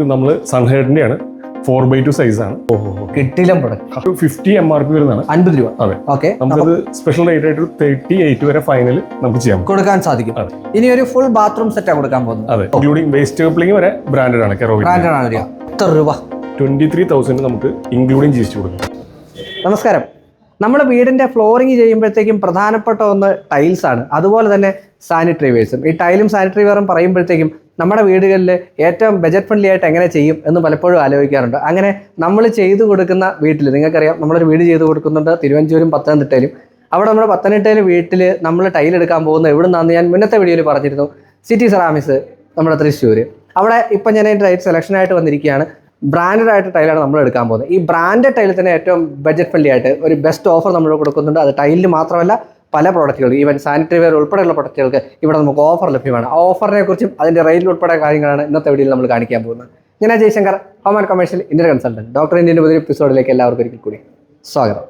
ഇത് നമ്മൾ സൺഹെഡിന്റെ ആണ് ഫോർ ബൈ ടു സൈസ് ആണ് കിട്ടില്ല product fifty M R P വരുന്നതാണ്. അൻപത് രൂപ. അതെ. ഓക്കെ. നമുക്കത് സ്പെഷ്യൽ റേറ്റ് ആയിട്ട് തേർട്ടി എയ്റ്റ് വരെ ഫൈനൽ നമുക്ക് ചെയ്യാം. കൊടുക്കാൻ സാധിക്കും. ഇനി ഒരു ഫുൾ ബാത്റൂം സെറ്റ് കൊടുക്കാൻ പോകുന്നത്. അതെ. ഇൻക്ലൂഡിംഗ് വേസ്റ്റ് കപ്ലിംഗ് വരെ ബ്രാൻഡഡ് ആണ് കെറോവിൻ ബ്രാൻഡഡ് ആണ് എത്ര രൂപ? ട്വന്റി ത്രീ തൗസൻഡ് നമുക്ക് ഇൻക്ലൂഡിംഗ് ജി എസ് ടി കൊടുക്കും. നമസ്കാരം. നമ്മുടെ വീടിന്റെ ഫ്ലോറിംഗ് ചെയ്യുമ്പോഴത്തേക്കും പ്രധാനപ്പെട്ട ഒന്ന് ടൈൽസ് ആണ്. അതുപോലെ തന്നെ സാനിറ്ററി വെയർസും ഈ ടൈലും സാനിറ്ററി വെയറും പറയുമ്പോഴത്തേക്കും നമ്മുടെ വീടുകളിൽ ഏറ്റവും ബജറ്റ് ഫ്രണ്ട്ലി ആയിട്ട് എങ്ങനെ ചെയ്യും എന്ന് പലപ്പോഴും ആലോചിക്കാറുണ്ട്. അങ്ങനെ നമ്മൾ ചെയ്തു കൊടുക്കുന്ന വീട്ടിൽ നിങ്ങൾക്കറിയാം നമ്മളൊരു വീട് ചെയ്തു കൊടുക്കുന്നുണ്ട് തിരുവനന്തപുരം പത്തനംതിട്ടയിലും. അവിടെ നമ്മുടെ പത്തനംതിട്ടയിലെ വീട്ടിൽ നമ്മൾ ടൈൽ എടുക്കാൻ പോകുന്നത് എവിടെ നിന്നാന്ന് ഞാൻ മുന്നത്തെ വീഡിയോയിൽ പറഞ്ഞിരുന്നു. സിറ്റി സെറാമിസ് നമ്മുടെ തൃശ്ശൂർ അവിടെ ഇപ്പം ഞാൻ ടൈൽ സെലക്ഷനായിട്ട് വന്നിരിക്കുകയാണ്. ബ്രാൻഡഡ് ആയിട്ട് ടൈലാണ് നമ്മൾ എടുക്കാൻ പോകുന്നത്. ഈ ബ്രാൻഡഡ് ടൈലിൽ തന്നെ ഏറ്റവും ബഡ്ജറ്റ് ഫ്രണ്ട്ലി ആയിട്ട് ഒരു ബെസ്റ്റ് ഓഫർ നമ്മൾ കൊടുക്കുന്നുണ്ട്. അത് ടൈലിൽ മാത്രമല്ല പല പ്രോഡക്റ്റുകൾ ഈവൻ സാനിറ്ററി വെയർ ഉൾപ്പെടെയുള്ള പ്രോഡക്റ്റുകൾക്ക് ഇവിടെ നമുക്ക് ഓഫർ ലഭ്യമാണ്. ആ ഓഫറിനെ കുറിച്ചും അതിന്റെ റേറ്റിൽ ഉൾപ്പെടെ കാര്യങ്ങളാണ് ഇന്നത്തെ വീഡിയോയിൽ നമ്മൾ കാണിക്കാൻ പോകുന്നത്. ഞാൻ Jayashankar home and commercial Indian consultant doctor ഇന്ത്യന്റെ പുതിയ എപ്പിസോഡിലേക്ക് എല്ലാവർക്കും ഒരിക്കൽ കൂടി സ്വാഗതം.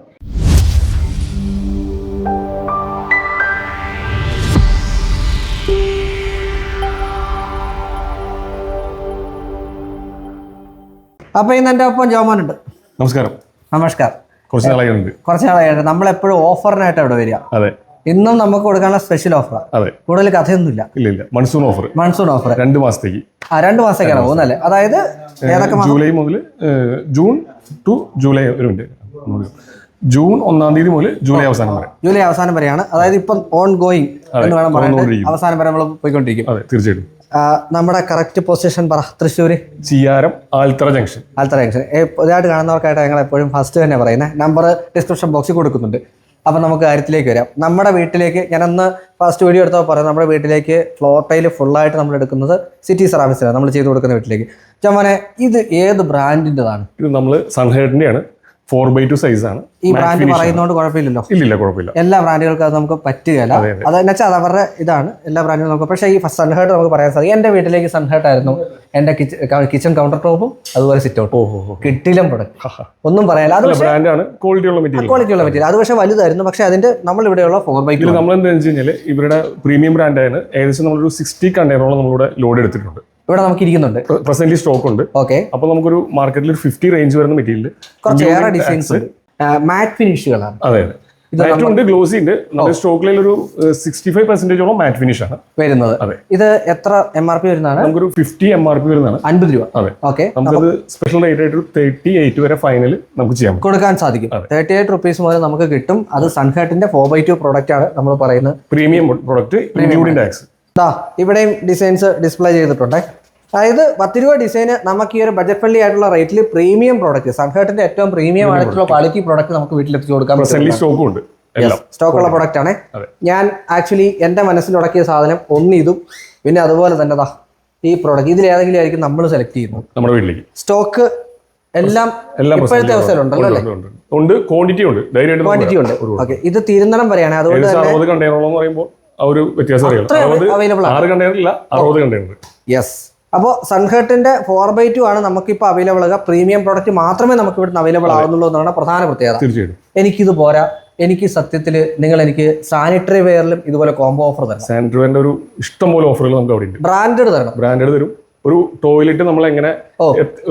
അപ്പോൾ ഇന്ന് എന്റെ ഒപ്പം ജോമോനുണ്ട് നമസ്കാരം. നമസ്കാരം. കുറച്ച് നാളായിട്ടുണ്ട് കുറച്ച് നാളായിട്ട് നമ്മളെപ്പോഴും ഓഫറിനായിട്ട് അവിടെ വരിക. അതെ. ഇന്നും നമുക്ക് കൊടുക്കാനുള്ള സ്പെഷ്യൽ ഓഫറാണ് അതെ. കൂടുതൽ കഥയൊന്നുമില്ല. ഇല്ല ഇല്ല മൺസൂൺ ഓഫർ മൺസൂൺ ഓഫർ രണ്ട് മാസത്തേക്ക്. ആ രണ്ട് മാസത്തേക്കാണ് പോകുന്നല്ലേ അതായത് ഏതൊക്കെ മാസം? ജൂലൈ മുതൽ ജൂൺ ടു ജൂലൈ വരെ ഉണ്ട്. ജൂൺ ഒന്നാം തീയതി മുതൽ ജൂലൈ അവസാനം വരെ. ജൂലൈ അവസാനം വരെയാണ്. അതായത് ഇപ്പം ഓൺ ഗോയിങ് എന്ന് വേണം പറയാൻ തുറന്നുകൊണ്ടിരിക്കുന്നു. അവസാനം വരെ നമ്മൾ പോയിക്കൊണ്ടിരിക്കും. അതെ തീർച്ചയായിട്ടും. നമ്മുടെ കറക്റ്റ് പൊസിഷൻ പറ. തൃശ്ശൂർ ചിയാരം ആൽത്തറ ജംഗ്ഷൻ ആൽത്തറ ജംഗ്ഷൻ പുതിയതായിട്ട് കാണുന്നവർക്കായിട്ട് ഞങ്ങൾ എപ്പോഴും ഫസ്റ്റ് തന്നെ പറയുന്നത് നമ്പർ ഡിസ്ക്രിപ്ഷൻ ബോക്സിൽ കൊടുക്കുന്നുണ്ട്. അപ്പം നമുക്ക് കാര്യത്തിലേക്ക് വരാം. നമ്മുടെ വീട്ടിലേക്ക് ഞാനന്ന് ഫസ്റ്റ് വീഡിയോ എടുത്തപ്പോൾ പറയാം. നമ്മുടെ വീട്ടിലേക്ക് ഫ്ലോർ ടൈൽ ഫുള്ളായിട്ട് നമ്മൾ എടുക്കുന്നത് സിറ്റി സെറാമിക്സിലാണ് നമ്മൾ ചെയ്ത് കൊടുക്കുന്ന വീട്ടിലേക്ക്. ചമ്മനെ ഇത് ഏത് ബ്രാൻഡിന്റെതാണ് ഇത് നമ്മൾ സൺഹെഡിന്റെ ആണ്. ഫോർ ബൈ ടു സൈസ് ആണ്. ഈ ബ്രാൻഡ് പറയുന്നതുകൊണ്ട് കുഴപ്പമില്ലല്ലോ. ഇല്ലില്ല കുഴപ്പമില്ല. എല്ലാ ബ്രാൻഡുകൾക്കും അത് നമുക്ക് പറ്റുകയില്ല. അത് വെച്ചാൽ അത് അവരുടെ ഇതാണ്. എല്ലാ ബ്രാൻഡുകളും നമുക്ക് പക്ഷേ ഈ സൺഹേർട്ട് നമുക്ക് പറയാൻ സാധിക്കും. എന്റെ വീട്ടിലേക്ക് സൺഹേർട്ട് ആയിരുന്നു. എന്റെ കിച്ചൺ കൗണ്ടർ ടോപ്പും അതുപോലെ സിറ്റ് ഔട്ടും ഓഹോ കിട്ടിലും പ്രൊഡക്റ്റ് ഒന്നും പറയാനില്ല. അത് ബ്രാൻഡാണ് ക്വാളിറ്റി ഉള്ള മെറ്റീരിയൽ ക്വാളിറ്റി ഉള്ള മെറ്റീരിയൽ അത് പക്ഷേ വലുതായിരുന്നു. പക്ഷേ അതിന്റെ നമ്മൾ ഇവിടെയുള്ള ഫോർ ബൈ നമ്മൾ എന്താ വെച്ച് കഴിഞ്ഞാൽ ഇവരുടെ പ്രീമിയം ബ്രാൻഡ് ബ്രാൻഡാണ് ഏകദേശം നമ്മളൊരു സിക്സ്റ്റി കണ്ടെയ്നറോളം നമ്മളിവിടെ ലോഡ് എടുത്തിട്ടുണ്ട്. ഇവിടെ നമുക്ക് ഇരിക്കുന്നുണ്ട്. പ്രസന്റ് സ്റ്റോക്ക് ഉണ്ട്. ഓക്കെ അപ്പോൾ നമുക്കൊരു മാർക്കറ്റിൽ ഒരു ഫിഫ്റ്റി റേഞ്ച് വരുന്ന മെറ്റീരിയൽ കുറച്ച് ഡിസൈൻസ് മാറ്റ് ഫിനിഷുകളാണ് അതെ അതെ. ഉണ്ട് ഗ്ലോസി ഉണ്ട്. നമ്മുടെ സ്റ്റോക്കിൽ ഒരു സിക്സ്റ്റി ഫൈവ് പെർസെന്റേജോളം മാറ്റ് ഫിനിഷ് ആണ്. വരുന്നത്. അതെ. ഇത് എത്ര എം ആർ പി വരുന്നതാണ്? നമുക്കൊരു ഫിഫ്റ്റി എം ആർ പി വരുന്നതാണ്. അൻപത് രൂപ. അതെ. ഓക്കെ നമുക്കത് സ്പെഷ്യൽ റേറ്റ് ആയിട്ട് തേർട്ടി എയ്റ്റ് വരെ ഫൈനൽ നമുക്ക് ചെയ്യാം കൊടുക്കാൻ സാധിക്കും. തേർട്ടി എയ്റ്റ് റുപ്പീസ് മുതൽ നമുക്ക് കിട്ടും. അത് സൺഹാട്ടിന്റെ ഫോർ ബൈ ടു പ്രോഡക്റ്റ് ആണ് നമ്മൾ പറയുന്നത്. പ്രീമിയം പ്രോഡക്റ്റ് ഇൻക്ലൂഡിംഗ് ടാക്സ് ഇവിടെയും ഡിസൈൻസ് ഡിസ്പ്ലേ ചെയ്തിട്ടുണ്ട്. അതായത് പത്ത് രൂപ ഡിസൈന് നമുക്ക് ഈ ഒരു ബഡ്ജറ്റ് ഫ്രണ്ട്ലി ആയിട്ടുള്ള റേറ്റിൽ പ്രീമിയം പ്രോഡക്റ്റ് സംഘടനയുടെ ഏറ്റവും പ്രീമിയം ആയിട്ടുള്ള ക്വാളിറ്റി പ്രോഡക്റ്റ് നമുക്ക് വീട്ടിലെത്തിച്ച് കൊടുക്കാൻ സ്റ്റോക്കും ഉണ്ട്. സ്റ്റോക്ക് ഉള്ള പ്രോഡക്റ്റ് ആണ്. അതെ. ഞാൻ ആക്ച്വലി എന്റെ മനസ്സിൽ ഉടക്കിയ സാധനം ഒന്ന് ഇതും പിന്നെ അതുപോലെ തന്നെ ദാ ഈ പ്രോഡക്റ്റ് ഇതിൽ ഏതെങ്കിലും ആയിരിക്കും നമ്മൾ സെലക്ട് ചെയ്യുന്നത്. നമ്മുടെ വീട്ടിലേക്ക്. സ്റ്റോക്ക് എല്ലാം ഇപ്പോഴത്തെ അവസ്ഥയിലുണ്ടല്ലോ അല്ലേ? ഉണ്ട്, ക്വാണ്ടിറ്റി ഉണ്ട് ക്വാണ്ടിറ്റി ഉണ്ട്. ഓക്കെ ഇത് തിരുന്നടം വരെയാണ്. അതുകൊണ്ട് തന്നെ കണ്ടെയ്നറോളം എന്ന് പറയുമ്പോൾ ആ ഒരു വ്യത്യാസം അറിയാം. ആറ് കണ്ടെയ്നർ ഇല്ല അറുപത് കണ്ടെയ്നർ യെസ് അപ്പോൾ സൺഹേർട്ടിന്റെ ഫോർ ബൈ ടു ആണ് നമുക്കിപ്പോൾ അവൈലബിൾ ആകുക പ്രീമിയം പ്രോഡക്റ്റ് മാത്രമേ നമുക്ക് ഇവിടുന്ന് അവൈലബിൾ ആവുന്നുള്ളൂ എന്നാണ് പ്രധാന പ്രത്യേകത. തീർച്ചയായിട്ടും. എനിക്കിത് പോരാ. എനിക്ക് സത്യത്തിൽ നിങ്ങൾ എനിക്ക് സാനിറ്ററി വെയറിലും ഇതുപോലെ കോംബോ ഓഫർ തരണം. സാനിറ്ററിന്റെ ഒരു ഇഷ്ടംപോലെ ഓഫറുകൾ നമുക്ക് അവിടെ ഉണ്ട്. ബ്രാൻഡഡ് തരണം. ബ്രാൻഡഡ് തരും. ഒരു ടോയ്ലറ്റ് നമ്മൾ എങ്ങനെ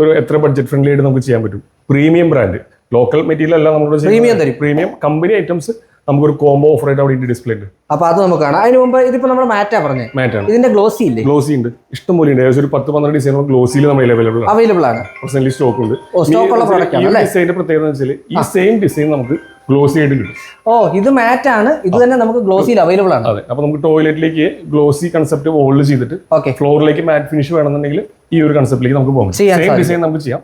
ഒരു എത്ര ബഡ്ജറ്റ് ഫ്രണ്ട്ലി ആയിട്ട് നമുക്ക് ചെയ്യാൻ പറ്റും? പ്രീമിയം ബ്രാൻഡ് ലോക്കൽ മെറ്റീരിയൽ അല്ല നമ്മൾ പ്രീമിയം തരും. പ്രീമിയം കമ്പനി ഐറ്റംസ് നമുക്കൊരു കോംബോ ഓഫർ ആയിട്ട് അവിടെ ഡിസ്പ്ലേ ഉണ്ട്. അപ്പൊ അത് നമുക്ക് കാണാം. അതിന് മുമ്പ് ഇതിപ്പോ നമ്മൾ മാറ്റാ പറഞ്ഞേ. മാറ്റാണ്. ഇതിന്റെ ഗ്ലോസി ഇല്ലേ? ഗ്ലോസി ഉണ്ട്. ഇഷ്ടം പോലെ ഉണ്ട്. ഏകദേശം ഒരു പത്ത് പന്ത്രണ്ട് ഡിസൈൻ ഗ്ലോസിയിൽ നമ്മൾ അവൈലബിൾ ആണ്. അവൈലബിൾ ആണ്. പ്രസന്റ് സ്റ്റോക്ക് ഉണ്ട്. stock ഉള്ള പ്രോഡക്റ്റ് ആണ് ഈ ഡിസൈനിന്റെ പ്രത്യേകത എന്ന് വെച്ചാൽ ഈ സെയിം ഡിസൈൻ നമുക്ക് ഗ്ലോസി ആയിട്ട് കിട്ടും. ഓ ഇത് മാറ്റ് ആണ്. ഇത് തന്നെ നമുക്ക് ഗ്ലോസിയിൽ അവൈലബിൾ ആണ്. അതെ. അപ്പൊ നമുക്ക് ടോയ്ലറ്റിലേക്ക് ഗ്ലോസി കൺസെപ്റ്റ് ഹോൾഡ് ചെയ്തിട്ട് ഓക്കെ ഫ്ലോറിലേക്ക് മാറ്റ് ഫിനിഷ് വേണമെന്നുണ്ടെങ്കിൽ ഈ ഒരു കൺസെപ്റ്റിലേക്ക് നമുക്ക് പോകാം. സെയിം ഡിസൈൻ നമുക്ക് ചെയ്യാം.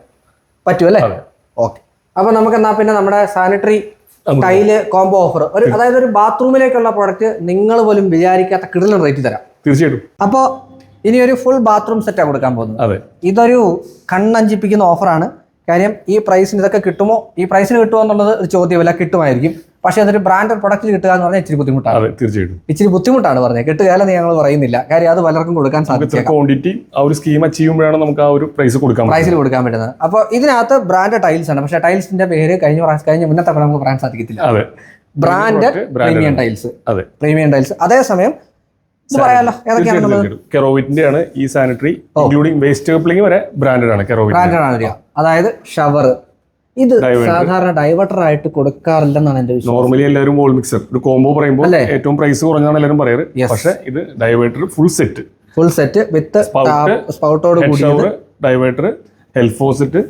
പറ്റുമല്ലേ. ഓക്കെ അപ്പൊ നമുക്ക് എന്നാ പിന്നെ നമ്മുടെ സാനിറ്ററി ടൈൽ കോംബോ ഓഫർ ഒരു അതായത് ഒരു ബാത്റൂമിലേക്കുള്ള പ്രോഡക്റ്റ് നിങ്ങൾ പോലും വിചാരിക്കാത്ത കിടലൻ റേറ്റ് തരാം. തീർച്ചയായിട്ടും. അപ്പോൾ ഇനി ഒരു ഫുൾ ബാത്റൂം സെറ്റാണ് കൊടുക്കാൻ പോകുന്നത്. അതെ. ഇതൊരു കണ്ണഞ്ചിപ്പിക്കുന്ന ഓഫറാണ് കാര്യം ഈ പ്രൈസിന് ഇതൊക്കെ കിട്ടുമോ? ഈ പ്രൈസിന് കിട്ടുമോ എന്നുള്ളത് ഒരു ചോദ്യമല്ല കിട്ടുമായിരിക്കും. പക്ഷേ അതൊരു ബ്രാൻഡഡ് പ്രൊഡക്റ്റിൽ കിട്ടുക എന്ന് പറഞ്ഞാൽ ഇച്ചിരി ബുദ്ധിമുട്ടാണ്. തീർച്ചയായിട്ടും. ഇച്ചിരി ബുദ്ധിമുട്ടാണ് പറഞ്ഞത്. കിട്ടുകയല്ലെന്ന് ഞങ്ങൾ പറയുന്നില്ല. കാര്യം അത് പലർക്കും കൊടുക്കാൻ സാധിക്കും ക്വാണ്ടിറ്റി ആ ഒരു സ്കീം അച്ചീവ് ചെയ്യുമ്പോഴാണ് നമുക്ക് ആ ഒരു പ്രൈസ് കൊടുക്കാൻ. പ്രൈസിൽ കൊടുക്കാൻ പറ്റുന്നത്. അപ്പോൾ ഇതിനകത്ത് ബ്രാൻഡ് ടൈൽസ് ആണ്. പക്ഷേ ടൈൽസിന്റെ പേര് കഴിഞ്ഞ പ്രാവശ്യം കഴിഞ്ഞ മുന്നത്തെ തവണ നമുക്ക് പറയാൻ സാധിക്കത്തില്ല. അതെ. ബ്രാൻഡഡ് പ്രീമിയം ടൈൽസ് അതെ. പ്രീമിയം ടൈൽസ് അതേസമയം കെറോവിറ്റിന്റെ ആണ് ഈ സാനിറ്ററി ഇൻക്ലൂഡിംഗ് വേസ്റ്റ് കപ്ലിംഗ് വരെ ബ്രാൻഡഡ് ആണ് കെറോവിറ്റ് ബ്രാൻഡഡ് ആണ് അതായത് ഷവർ ഇത് സാധാരണ ഡൈവർട്ടർ ആയിട്ട് കൊടുക്കാറില്ലെന്നാണ് എന്റെ നോർമലി എല്ലാവരും വോൾ മിക്സർ ഒരു കോംബോ പറയുമ്പോൾ ഏറ്റവും പ്രൈസ് കുറഞ്ഞാണ് എല്ലാവരും പറയാറ്. പക്ഷെ ഇത് diverter full set full set with സ്പൗട്ടോട് കൂടി diverter faucet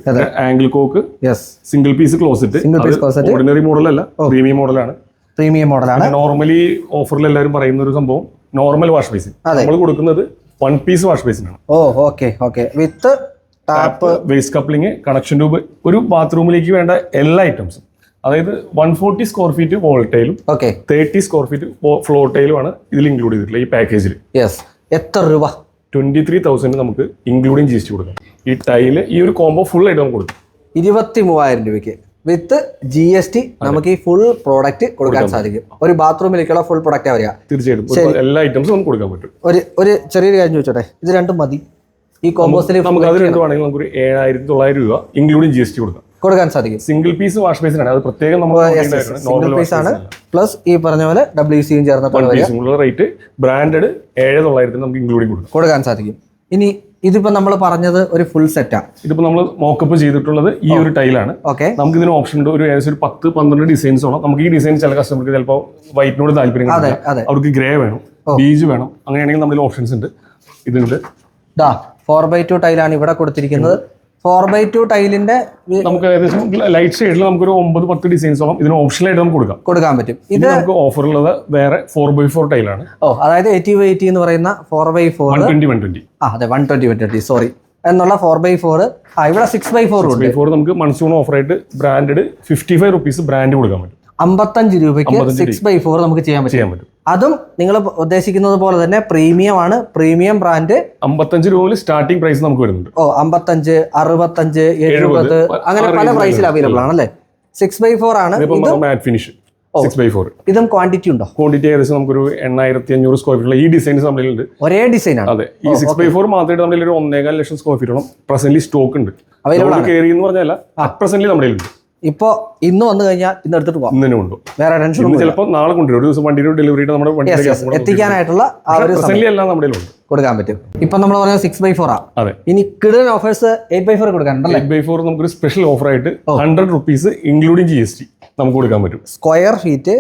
angle cock yes single piece closet single piece closet. Ordinary model അല്ല പ്രീമിയം മോഡലാണ് പ്രീമിയം മോഡലാണ് നോർമലി ഓഫറിൽ എല്ലാവരും പറയുന്ന ഒരു സംഭവം നോർമൽ വാഷ് ബേസിൻ നമ്മൾ കൊടുക്കുന്നത് വൺ പീസ് വാഷ് ബേസിനാണ് ഓ okay okay with tap waste coupling connection tube ഒരു ബാത്റൂമിലേക്ക് വേണ്ട എല്ലാ ഐറ്റംസും അതായത് one forty square feet വോൾട്ടൈലും okay thirty square feet floor ടൈലുമാണ് ഇതിൽ ഇൻക്ലൂഡ് ചെയ്തിട്ടുള്ളത് ഈ പാക്കേജിൽ യെസ് എത്ര രൂപ? ട്വന്റി ത്രീ തൗസൻഡ് നമുക്ക് ഇൻക്ലൂഡിങ് ജി എസ് ടി കൊടുക്കാം ഈ ടൈൽ ഈ ഒരു കോംബോ ഫുൾ ആയിട്ട് നമുക്ക് കൊടുക്കും. ഇരുപത്തി മൂവായിരം രൂപയ്ക്ക് വിത്ത് ജി എസ് ടി നമുക്ക് ഈ ഫുൾ പ്രോഡക്റ്റ് കൊടുക്കാൻ സാധിക്കും. ഒരു ബാത്റൂമിലേക്കുള്ള ഫുൾ പ്രോഡക്റ്റ് വരിക. തീർച്ചയായിട്ടും. എല്ലാ ഐറ്റംസും നമുക്ക് കൊടുക്കാൻ പറ്റും. ഒരു ഒരു ചെറിയൊരു കാര്യം ചോദിച്ചോട്ടെ? ഇത് രണ്ടും മതി. ഈ കോമ്പോസ്റ്റിൽ നമുക്ക് അത് രണ്ടും ആണെങ്കിൽ നമുക്ക് ഒരു ഏഴായിരത്തി തൊള്ളായിരം രൂപ ഇൻക്ലൂഡിംഗ് ജി എസ് ടി കൊടുക്കാം. കൊടുക്കാൻ സാധിക്കും. സിംഗിൾ പീസ് വാഷ് ബേസിനാണ് അത് പ്രത്യേകം നമ്മൾ സിംഗിൾ പീസ് ആണ്. പ്ലസ് ഈ പറഞ്ഞ പോലെ ഡബ്ല്യു സിയും ചേർന്ന റേറ്റ് ബ്രാൻഡഡ് ഏഴ് തൊള്ളായിരത്തിന് നമുക്ക് ഇൻക്ലൂഡിംഗ് കൊടുക്കാം. കൊടുക്കാൻ സാധിക്കും. ഇനി ഇതിപ്പോ നമ്മൾ പറഞ്ഞത് ഒരു ഫുൾ സെറ്റാണ് ഇതിപ്പോ നമ്മൾ മോക്കപ്പ് ചെയ്തിട്ടുള്ളത് ഈ ഒരു ടൈലാണ് ഓക്കെ നമുക്ക് ഇതിന് ഓപ്ഷൻ ഉണ്ട്. ഒരു ഏകദേശം ഒരു പത്ത് പന്ത്രണ്ട് ഡിസൈൻസ് വേണം. നമുക്ക് ഈ ഡിസൈൻ ചില കസ്റ്റമർക്ക് ചിലപ്പോൾ വൈറ്റിനോട് താല്പര്യം അവർക്ക് ഗ്രേ വേണം ബീജ് വേണം. അങ്ങനെയാണെങ്കിൽ നമ്മുടെ ഓപ്ഷൻസ് ഉണ്ട്. ഇതിനുണ്ട്. ദാ. ഫോർ ബൈ ടു ടൈലാണ് ഇവിടെ കൊടുത്തിരിക്കുന്നത്. ഫോർ ബൈ ടു ടൈലിന്റെ നമുക്ക് ഏകദേശം ലൈറ്റ് ഷെയ്ഡിൽ നമുക്കൊരു ഒമ്പത് പത്ത് ഡിസൈൻസോളം ഇതിന് ഓപ്ഷനായിട്ട് നമുക്ക് കൊടുക്കാം. കൊടുക്കാൻ പറ്റും. ഇത് നമുക്ക് ഓഫർ ഉള്ളത് വേറെ ഫോർ ബൈ ഫോർ ടൈലാണ് ഓ അതായത് എയ്റ്റി ബൈ എയ്റ്റി എന്ന് പറയുന്ന four by four twenty one twenty ആ അതെ one twenty one twenty sorry എന്നുള്ള ഫോർ ബൈ ഫോർ ആ ഇവിടെ സിക്സ് ബൈ ഫോർ ഉണ്ട്. ബൈ ഫോർ നമുക്ക് monsoon ഓഫറായിട്ട് branded fifty five rupees brand കൊടുക്കാൻ പറ്റും. അമ്പത്തഞ്ച് രൂപയ്ക്ക് സിക്സ് ബൈ ഫോർ നമുക്ക് ചെയ്യാൻ പറ്റും. ചെയ്യാൻ പറ്റും. അതും നിങ്ങൾ ഉദ്ദേശിക്കുന്നത് പോലെ തന്നെ പ്രീമിയം ആണ്. പ്രീമിയം ബ്രാൻഡ് അമ്പത്തഞ്ച് രൂപ മുതൽ സ്റ്റാർട്ടിംഗ് പ്രൈസ് നമുക്ക് വരുന്നുണ്ട്. ഓ അമ്പത്തഞ്ച് അറുപത്തഞ്ച് എഴുപത് അങ്ങനെ പല പ്രൈസിൽ അവൈലബിൾ ആണ് അല്ലേ സിക്സ് ബൈ ഫോർ ആണ്. Matte finish six by four ഇതും ക്വാണ്ടിറ്റി ഉണ്ടോ? ക്വാണ്ടിറ്റി ഏകദേശം നമുക്കൊരു എണ്ണായിരത്തി അഞ്ഞൂറ് സ്ക്വയർ ഫീറ്റ് ഈ ഡിസൈൻസ് നമ്മളിലുണ്ട് ഒരേ ഡിസൈൻ ആണ്. അതെ. ഈ സിക്സ് ബൈ ഫോർ മാത്രമായിട്ട് നമ്മളിൽ ഒരു ഒന്നേകാൽ ലക്ഷം സ്ക്വയർ ഫീറ്റോളം പ്രസന്റ് സ്റ്റോക്ക് ഉണ്ട്. അവൈലബിൾ കയറി എന്ന് പറഞ്ഞാൽ പ്രസന്റ്ലി നമ്മളിൽ ഉണ്ട് ഇപ്പോ ഇന്ന് വന്നു കഴിഞ്ഞാൽ ഇന്ന് എടുത്തിട്ട് പോകാം ഉണ്ട് വേറെ ടെൻഷൻ ചിലപ്പോൾ നാളെ കൊണ്ടുവരും. ഒരു ദിവസം വണ്ടിയുടെ ഡെലിവറി നമ്മുടെ എത്തിക്കാനായിട്ടുള്ള ആ ഒരു പ്രസന്റ്ലി എല്ലാം നമ്മുടെ ഉണ്ട് കൊടുക്കാൻ പറ്റും. ഇപ്പൊ നമ്മൾ പറഞ്ഞ സിക്സ് ബൈ ഫോർ അതെ. ഇനി കിടൻ ഓഫേഴ്സ് എയ്റ്റ് ബൈ ഫോർ കൊടുക്കാനുണ്ടല്ലേ? എയ്റ്റ് ബൈ ഫോർ നമുക്കൊരു സ്പെഷ്യൽ ഓഫർ ആയിട്ട് hundred rupees including G S T നമുക്ക് കൊടുക്കാൻ പറ്റും. സ്ക്വയർ ഫീറ്റ്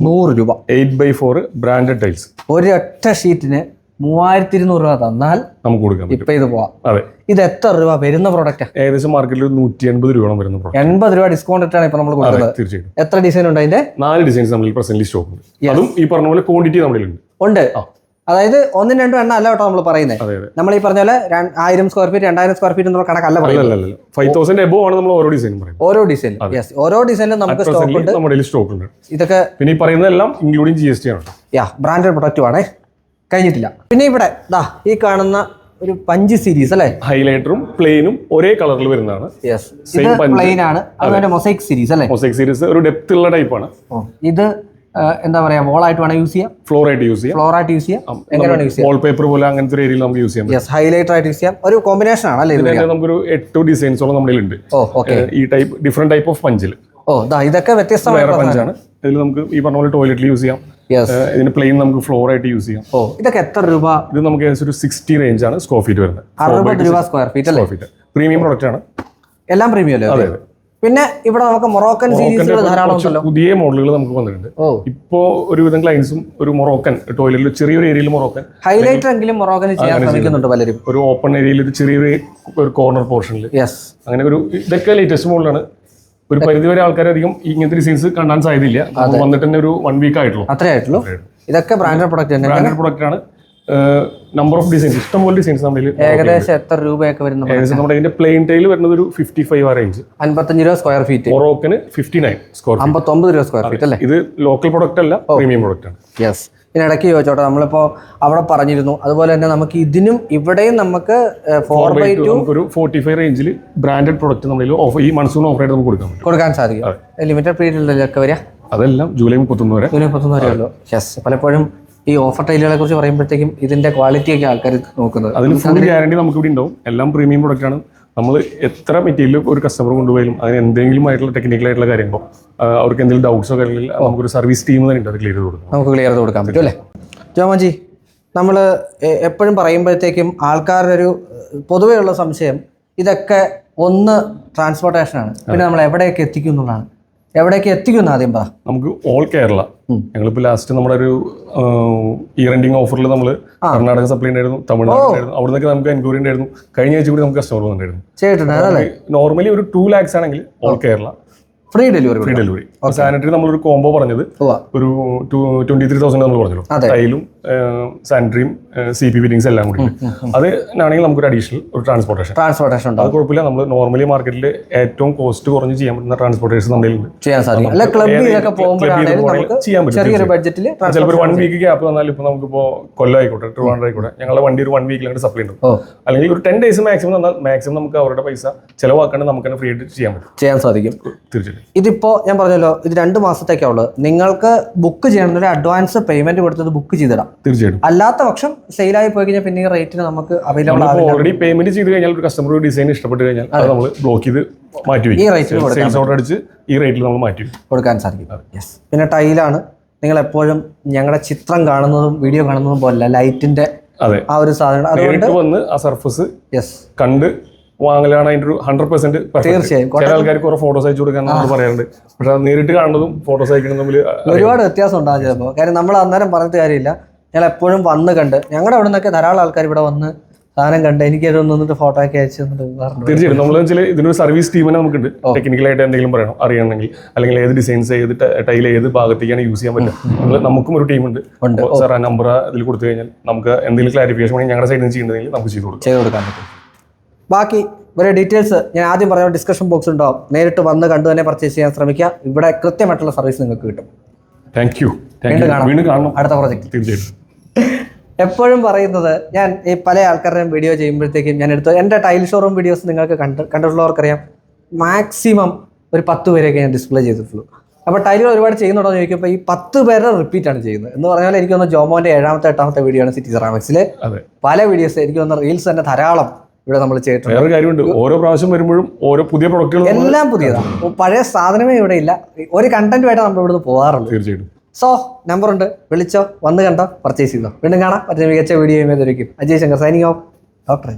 നൂറ് രൂപ. Eight by four branded tiles ഒരൊറ്റ ഷീറ്റിന് മൂവായിരത്തി ഇരുന്നൂറ് രൂപ തന്നാൽ നമുക്ക് കൊടുക്കാം ഇപ്പൊ ഇത് പോവാം. അതെ. ഇത് എത്ര രൂപ വരുന്ന പ്രോഡക്റ്റ് ഏകദേശം മാർക്കറ്റിൽ ഒരു നൂറ്റി എൺപത് രൂപ വരുന്ന പ്രോഡക്റ്റ് എൺപത് രൂപ ഡിസ്കൗണ്ട് ഇട്ടാണ് ഇപ്പൊ നമ്മൾ കൊടുക്കുന്നത്. തീർച്ചയായിട്ടും. എത്ര ഡിസൈൻ ഉണ്ട് അതിന്റെ? നാല് ഡിസൈൻസ് നമ്മൾ പ്രസന്റ് സ്റ്റോക്ക് ഉണ്ട്. അതും ഈ പറഞ്ഞ പോലെ ക്വാണ്ടിറ്റി നമ്മളിലുണ്ട്. ഉണ്ട്. ഉണ്ട് അതായത് ഒന്നും രണ്ടും എണ്ണ അല്ല കേട്ടോ നമ്മൾ പറയുന്നത് നമ്മൾ ഈ പറഞ്ഞ പോലെ ആയിരം സ്ക്വയർ ഫീറ്റ് രണ്ടായിരം സ്ക്വയർ ഫീറ്റ് എന്നുള്ള കണക്കല്ല പറയുന്നത്. ഫൈവ് തൗസൻഡ് എബോ ആണ് നമ്മൾ ഓരോ ഡിസൈൻ പറയുന്നത്. ഓരോ ഡിസൈൻ യെസ് ഓരോ ഡിസൈനും നമുക്ക് സ്റ്റോക്ക് ഉണ്ട്. നമ്മുടെ സ്റ്റോക്ക് ഉണ്ട്. ഇതൊക്കെ പിന്നെ ഈ പറയുന്നതെല്ലാം ഇൻക്ലൂഡിങ് ജി എസ് ടി ആണ്. യാ ബ്രാൻഡഡ് പ്രൊഡക്റ്റും ആണേ. കഴിഞ്ഞിട്ടില്ല. പിന്നെ ഇവിടെ ദാ ഈ കാണുന്ന ഒരു പഞ്ച് സീരീസ് അല്ലേ? ഹൈലൈറ്ററും പ്ലെയിനും ഒരേ കളറിൽ വരുന്നതാണ്. യെസ് ഇത് പ്ലെയിൻ ആണ്. അതുപോലെ സീരീസ് അല്ലേ? മൊസൈക് സീരീസ് ഒരു ഡെപ്ത് ഉള്ള ടൈപ്പാണ് ഓ, ഇത് എന്താ പറയാ വോളായിട്ട് വേണം യൂസ് ചെയ്യാം. ഫ്ലോർ ആയിട്ട് യൂസ് ചെയ്യാം. ഫ്ലോർ ആയിട്ട് യൂസ് ചെയ്യാം. എങ്ങനെയാണ് യൂസ് ചെയ്യാം? വാൾ പേപ്പർ പോലെ അങ്ങനത്തെ ഒരു ഏരിയയിൽ നമുക്ക് യൂസ് ചെയ്യാം യെസ് ഹൈലൈറ്റർ ആയിട്ട് യൂസ് ചെയ്യാം. ഒരു കോമ്പിനേഷൻ ആണ് അല്ലേ ഇത് ഇതിന്റെ? നമുക്കൊരു എട്ട് ഡിസൈൻസോളം നമ്മളിൽ ഉണ്ട് ഓ ഓക്കെ ഈ ടൈപ്പ് ഡിഫറെന്റ് ടൈപ്പ് ഓഫ് പഞ്ചിൽ ഓ ഇതൊക്കെ വ്യത്യസ്തമായ പഞ്ചാണ്. ഇതിൽ നമുക്ക് ഈ പറഞ്ഞ പോലെ ടോയ്ലറ്റിൽ യൂസ് ചെയ്യാം. ഇതിന് പ്ലെയിൻ നമുക്ക് ഫ്ലോർ ആയിട്ട് യൂസ് ചെയ്യാം. ഓ ഇതൊക്കെ എത്ര രൂപ? ഇത് നമുക്ക് ഏകദേശം ഒരു സിക്സ്റ്റി റേഞ്ച് ആണ് സ്ക്വയർ ഫീറ്റ് വരുന്നത്. അറുപത് രൂപ സ്ക്വയർ ഫീറ്റ് അല്ലേ? സ്ക്വയർ ഫീറ്റ് പ്രീമിയം പ്രൊഡക്റ്റ് ആണ്. എല്ലാം പ്രീമിയം അല്ലേ? അതെ അതെ. പിന്നെ ഇവിടെ നമുക്ക് മൊറോക്കൻ സീരീസുകൾ ധാരാളം പുതിയ മോഡലുകൾ നമുക്ക് വന്നിട്ടുണ്ട്. ഓ. ഇപ്പോ ഒരുവിധം ക്ലയൻസും ഒരു മൊറോക്കൻ ടോയ്ലറ്റിൽ ചെറിയൊരു ഏരിയയിൽ മൊറോക്കൻ ഹൈലൈറ്റർ എങ്കിലും മൊറോക്കൻ ചെയ്യാൻ ശ്രമിക്കുന്നുണ്ട് പലരും. ഒരു ഓപ്പൺ ഏരിയയിൽ ഒരു ചെറിയൊരു ഒരു കോർണർ പോർഷനിൽ യെസ് അങ്ങനെ ഒരു ഇതൊക്കെ ലേറ്റസ്റ്റ് മോഡലാണ് ഒരു പരിധിവരെ ആൾക്കാർ അധികം ഇങ്ങനത്തെ ഡിസൈൻസ് കാണാൻ സാധ്യതയില്ല. വന്നിട്ട് തന്നെ ഒരു വൺ വീക്ക് ആയിട്ടുള്ളൂ. അത്രേ ആയിട്ടുള്ളൂ. ഇതൊക്കെ ബ്രാൻഡഡ് പ്രൊഡക്റ്റ് തന്നെ ബ്രാൻഡഡ് പ്രൊഡക്റ്റ് ആണ്. നമ്പർ ഓഫ് ഡിസൈൻസ് ഇഷ്ടംപോലെ ഡിസൈൻസ് നമ്മുടെ കയ്യിൽ ഏകദേശം എത്ര രൂപയൊക്കെ വരുന്ന ഏകദേശം നമ്മുടെ ഇതിന്റെ പ്ലെയിൻ ടൈൽ വരുന്നത് ഒരു ഫിഫ്റ്റി ഫൈവ് ആ റേഞ്ച് അൻപത്തഞ്ച് രൂപ സ്ക്വയർ ഫീറ്റ് ഓറോക്കിന് ഫിഫ്റ്റി നയൻ സ്ക്വയർ അമ്പത്തൊമ്പത് രൂപ സ്ക്വയർ ഫീറ്റ് അല്ലേ? ഇത് ലോക്കൽ പ്രൊഡക്റ്റ് അല്ല പ്രീമിയം പ്രൊഡക്റ്റ് ആണ്. യെസ് ഇതിന് ഇടയ്ക്ക് ചോദിച്ചോട്ടെ നമ്മളിപ്പോൾ അവിടെ പറഞ്ഞിരുന്നു. അതുപോലെ തന്നെ നമുക്ക് ഇതിനും ഇവിടെയും നമുക്ക് ഫോർ ബൈ ടു ഒരു ഫോർട്ടി ഫൈവ് റേഞ്ചിൽ ബ്രാൻഡഡ് പ്രൊഡക്റ്റ് നമ്മൾ ഓഫർ ഈ മൺസൂൺ ഓഫർ ആയിട്ട് നമുക്ക് കൊടുക്കാൻ പറ്റും. കൊടുക്കാൻ സാധിക്കും. ലിമിറ്റഡ് പീരീഡിലൊക്കെ വരിക? അതെല്ലാം ജൂലൈ മുപ്പത്തൊന്ന് വരെ. ജൂലൈ മുപ്പത്തൊന്ന് വരെ ഉള്ളൂ. യെസ് പലപ്പോഴും ഈ ഓഫർ ടൈലുകളെ കുറിച്ച് പറയുമ്പോഴത്തേക്കും ഇതിന്റെ ക്വാളിറ്റി ഒക്കെ ആൾക്കാർ നോക്കുന്നത്. അതിന് ഫുൾ ഗ്യാരണ്ടി നമുക്ക് ഇവിടെ ഉണ്ടാവും. എല്ലാം പ്രീമിയം പ്രൊഡക്റ്റ് ആണ്. നമ്മൾ എത്ര മെറ്റീരിയൽ ഒരു കസ്റ്റമർ കൊണ്ടുപോയാലും അതിന് എന്തെങ്കിലും ആയിട്ടുള്ള ടെക്നിക്കൽ ആയിട്ടുള്ള കാര്യങ്ങളോ ആ, അവർക്ക് എന്തെങ്കിലും ഡൗട്ട്സോ കാര്യങ്ങളിൽ നമുക്കൊരു സർവീസ് ടീം തന്നെ ഉണ്ട് അത് ക്ലിയർ ചെയ്ത് കൊടുക്കും നമുക്ക് ക്ലിയർ ചെയ്ത് കൊടുക്കാൻ പറ്റും അല്ലേ? ജോമാജി നമ്മൾ എപ്പോഴും പറയുമ്പോഴത്തേക്കും ആൾക്കാരുടെ ഒരു പൊതുവെയുള്ള സംശയം ഇതൊക്കെ ഒന്ന് ട്രാൻസ്പോർട്ടേഷനാണ് പിന്നെ നമ്മൾ എവിടെയൊക്കെ എത്തിക്കും എന്നുള്ളതാണ്. എവിടേക്ക് എത്തിക്കും എന്ന് ആദ്യം പറ നമുക്ക് ഓൾ കേരള. ഞങ്ങളിപ്പോൾ ലാസ്റ്റ് നമ്മുടെ ഒരു ഇയർ എൻഡിങ് ഓഫറിൽ നമ്മൾ കർണാടക സപ്ലൈ ഉണ്ടായിരുന്നു തമിഴ്നാട് ഉണ്ടായിരുന്നു അവിടെ നിന്നൊക്കെ നമുക്ക് എൻക്വയറി ഉണ്ടായിരുന്നു. കഴിഞ്ഞ ആഴ്ച കൂടി നമുക്ക് കസ്റ്റമർ വന്നിട്ടുണ്ടായിരുന്നു. നോർമലി ഒരു ടു ലാക്സ് ആണെങ്കിൽ all Kerala. Free delivery free delivery sanitary നമ്മളൊരു കോംബോ പറഞ്ഞത്. ഒരു ട്വന്റി ത്രീ തൗസൻഡ് നമ്മൾ പറഞ്ഞു. ടൈലും സാനിറ്ററിയും സി പി ഫിറ്റിംഗ്സ് എല്ലാം കൂടി. അത് ആണെങ്കിൽ നമുക്കൊരു അഡീഷണൽ ഒരു ട്രാൻസ്പോർട്ടേഷൻ ട്രാൻസ്പോർട്ടേഷൻ അത് കുഴപ്പമില്ല. നമ്മൾ നോർമലി മാർക്കറ്റിൽ ഏറ്റവും കോസ്റ്റ് കുറഞ്ഞ് ചെയ്യാൻ പറ്റുന്ന ട്രാൻസ്പോർട്ടേഷൻ നമ്മുടെ ചെയ്യാൻ സാധിക്കും. ചെറിയൊരു ബഡ്ജറ്റിൽ ചിലപ്പോൾ ഒരു വൺ വീക്ക് ഗ്യാപ്പ് വന്നാൽ ഇപ്പോൾ നമുക്കിപ്പോൾ കൊല്ലം ആയിക്കോട്ടെ ട്രിവാൻഡ്രം ആയിക്കോട്ടെ ഞങ്ങളുടെ വണ്ടി ഒരു വൺ വീക്കിലാണ് സപ്ലൈ ഉണ്ട്. അല്ലെങ്കിൽ ഒരു ടെൻ ഡേയ്സ് മാക്സിമം തന്നാൽ മാക്സിമം നമുക്ക് അവരുടെ പൈസ ചിലവാക്കാണ്ട് നമുക്ക് തന്നെ ഫ്രീ ആയിട്ട് ചെയ്യാൻ പറ്റും. ചെയ്യാൻ സാധിക്കും. തീർച്ചയായിട്ടും. ഇതിപ്പോ ഞാൻ പറഞ്ഞല്ലോ ഇത് രണ്ട് മാസത്തേക്കാ ഉള്ളത്. നിങ്ങൾക്ക് ബുക്ക് ചെയ്യണം ഒരു അഡ്വാൻസ് പേയ്മെന്റ് കൊടുത്തത് ബുക്ക് ചെയ്തിടാം. തീർച്ചയായിട്ടും. അല്ലാത്ത പക്ഷം സെയിലായി പോയി കഴിഞ്ഞാൽ പിന്നെ ഈ റേറ്റിന് നമുക്ക് അവൈലബിൾ ഓൾറെഡി പേയ്മെന്റ് ചെയ്ത് കഴിഞ്ഞാൽ ഒരു കസ്റ്റമർ ഡിസൈൻ ഇഷ്ടപ്പെട്ട് കഴിഞ്ഞാൽ അത് നമ്മൾ ബ്ലോക്ക് ചെയ്ത് മാറ്റി ഈ റേറ്റിൽ സെയിൽസ് ഓർഡർ അടിച്ച് ഈ റേറ്റിൽ നമ്മൾ മാറ്റി കൊടുക്കാൻ സാധിക്കും. യെസ് പിന്നെ ടൈലാണ് നിങ്ങൾ എപ്പോഴും ഞങ്ങളുടെ ചിത്രം കാണുന്നതും വീഡിയോ കാണുന്നതും പോലല്ല ലൈറ്റിന്റെ ആ ഒരു സാധനം. അതുകൊണ്ട് വന്ന് ആ സർഫസ് യെസ് കണ്ട് വാങ്ങലാണ് അതിന്റെ ഒരു ഹൺഡ്രഡ് പെർസെന്റ് തീർച്ചയായും. ചില ആൾക്കാർക്ക് കുറെ ഫോട്ടോസ് അയച്ചു കൊടുക്കാൻ നമ്മൾ പറയാറുണ്ട്. പക്ഷെ നേരിട്ട് കാണുന്നതും ഫോട്ടോസ് അയക്കുന്നതും തമ്മിൽ ഒരുപാട് വ്യത്യാസം ഉണ്ടാകും ചിലപ്പോൾ കാര്യം നമ്മൾ അന്നേരം പറഞ്ഞിട്ട് കാര്യമില്ല. ഞങ്ങൾ എപ്പോഴും വന്ന് കണ്ട് ഞങ്ങളുടെ അവിടെ നിന്നൊക്കെ ധാരാളം ആൾക്കാർ ഇവിടെ വന്ന് സാധനം കണ്ട് എനിക്ക് വന്നിട്ട് ഫോട്ടോ ഒക്കെ അയച്ചു തീർച്ചയായിട്ടും നമ്മൾ വെച്ചാൽ ഇതിനൊരു സർവീസ് ടീമിനെ നമുക്കുണ്ട്. ടെക്നിക്കലായിട്ട് എന്തെങ്കിലും പറയണം അറിയണമെങ്കിൽ. അല്ലെങ്കിൽ ഏത് ഡിസൈൻസ് ഏത് ടൈൽ ഏത് ഭാഗത്തേക്കാണ് യൂസ് ചെയ്യാൻ പറ്റുക. നമുക്കും ഒരു ടീമുണ്ട്. സാർ ആ നമ്പർ ഇതിൽ കൊടുത്തു കഴിഞ്ഞാൽ നമുക്ക് എന്തെങ്കിലും ക്ലാരിഫിക്കേഷൻ വേണമെങ്കിൽ ഞങ്ങളുടെ സൈഡിൽ നിന്ന് ചെയ്യുന്നതെങ്കിൽ നമുക്ക് ചെയ്തു കൊടുക്കാം. ചെയ്തു കൊടുക്കാൻ പറ്റും. ബാക്കി ഇവരെ ഡീറ്റെയിൽസ് ഞാൻ ആദ്യം പറഞ്ഞ ഡിസ്കഷൻ ബോക്സ് ഉണ്ടാവും. നേരിട്ട് വന്ന് കണ്ടു തന്നെ പർച്ചേസ് ചെയ്യാൻ ശ്രമിക്കുക. ഇവിടെ കൃത്യമായിട്ടുള്ള സർവീസ് നിങ്ങൾക്ക് കിട്ടും. താങ്ക് യു വീണ്ടും കാണാം. അടുത്ത പ്രോജക്റ്റ് തീർച്ചയായിട്ടും. എപ്പോഴും പറയുന്നത് ഞാൻ ഈ പല ആൾക്കാരുടെയും വീഡിയോ ചെയ്യുമ്പോഴത്തേക്കും ഞാൻ എടുത്തു എന്റെ ടൈൽ ഷോറൂം വീഡിയോസ് നിങ്ങൾക്ക് കണ്ട് കണ്ടിട്ടുള്ളവർക്കറിയാം. മാക്സിമം ഒരു പത്ത് പേരെയൊക്കെ ഞാൻ ഡിസ്പ്ലേ ചെയ്തിട്ടുള്ളൂ. അപ്പോൾ ടൈലുകൾ ഒരുപാട് ചെയ്യുന്നുണ്ടോ എന്ന് ചോദിക്കുമ്പോൾ ഈ പത്ത് പേരുടെ റിപ്പീറ്റ് ആണ് ചെയ്യുന്നത്. എന്ന് പറഞ്ഞാൽ എനിക്ക് തോന്നുന്നു ജോമോന്റെ ഏഴാമത്തെ എട്ടാമത്തെ വീഡിയോ ആണ് സിറ്റി സെറാമിക്സിൽ പല വീഡിയോസ് എനിക്ക് തോന്നുന്നു റീൽസ് തന്നെ ധാരാളം. ഇവിടെ നമ്മൾ ചെയ്തിട്ടുണ്ട്. കാര്യമുണ്ട്. ഓരോ പ്രാവശ്യം വരുമ്പോഴും ഓരോ പുതിയ പ്രൊഡക്റ്റുകൾ എല്ലാം പുതിയതാണ്. പഴയ സാധനമേ ഇവിടെ ഇല്ല. ഒരു കണ്ടന്റുമായിട്ട് നമ്മൾ ഇവിടുന്ന് പോകാറുണ്ട് തീർച്ചയായിട്ടും. സോ നമ്പർ ഉണ്ട്. വിളിച്ചോ വന്ന് കണ്ടോ പർച്ചേസ് ചെയ്തോ. വീണ്ടും കാണാം. മറ്റൊരു മികച്ച വീഡിയോ ചെയ്യുമ്പോൾ Ajay Shankar signing off doctor